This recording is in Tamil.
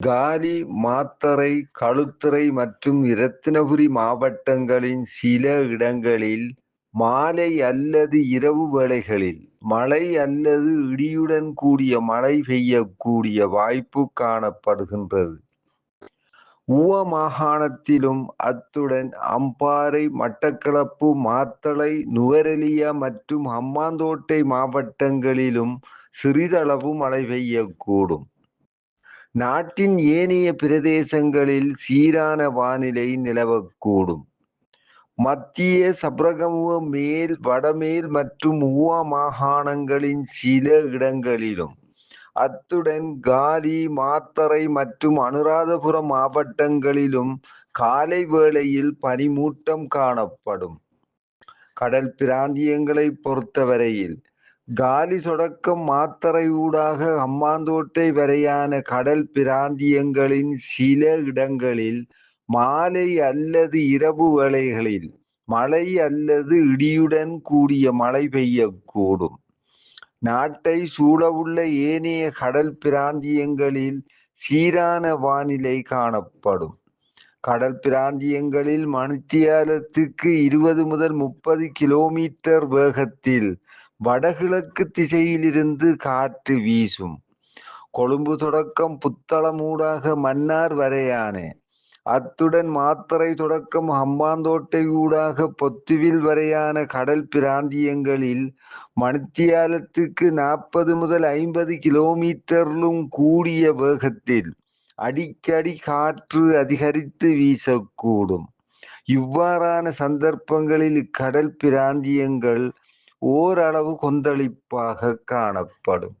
காலி, மாத்தறை, களுத்துறை மற்றும் இரத்தினபுரி மாவட்டங்களின் சில இடங்களில் மாலை அல்லது இரவு வேளைகளில் மழை அல்லது இடியுடன் கூடிய மழை பெய்யக்கூடிய வாய்ப்பு காணப்படுகின்றது. ஊவ மாகாணத்திலும் அத்துடன் அம்பாறை, மட்டக்களப்பு, மாத்தளை, நுவரெலியா மற்றும் ஹம்மாந்தோட்டை மாவட்டங்களிலும் சிறிதளவு மழை பெய்யக்கூடும். நாட்டின் ஏனைய பிரதேசங்களில் சீரான வானிலை நிலவக்கூடும். மத்திய சப்ரகமுக மேல், வடமேல் மற்றும் ஊவா மாகாணங்களின் சில இடங்களிலும் அத்துடன் காலி, மாத்தறை மற்றும் அனுராதபுரம் மாவட்டங்களிலும் காலை வேளையில் பனிமூட்டம் காணப்படும். கடல் பிராந்தியங்களை பொறுத்தவரையில் காலி சொடக்கம் மாத்தறை ஊடாக ஹம்பாந்தோட்டை வரையான கடல் பிராந்தியங்களின் சில இடங்களில் மாலை அல்லது இரவு வேளைகளில் மழை அல்லது இடியுடன் கூடிய மழை பெய்யக்கூடும். நாட்டை சூழவுள்ள ஏனைய கடல் பிராந்தியங்களில் சீரான வானிலை காணப்படும். கடல் பிராந்தியங்களில் மணித்தியாலத்துக்கு இருபது முதல் முப்பது கிலோமீட்டர் வேகத்தில் வடகிழக்கு திசையிலிருந்து காற்று வீசும். கொழும்பு தொடக்கம் புத்தளமூடாக மன்னார் வரையான அத்துடன் மாத்தறை தொடக்கம் ஹம்பாந்தோட்டை ஊடாக பொத்துவில் வரையான கடல் பிராந்தியங்களில் மணித்தியாலத்துக்கு நாற்பது முதல் ஐம்பது கிலோமீட்டரிலும் கூடிய வேகத்தில் அடிக்கடி காற்று அதிகரித்து வீசக்கூடும். இவ்வாறான சந்தர்ப்பங்களில் கடல் பிராந்தியங்கள் ஓரளவு கொந்தளிப்பாக காணப்படும்.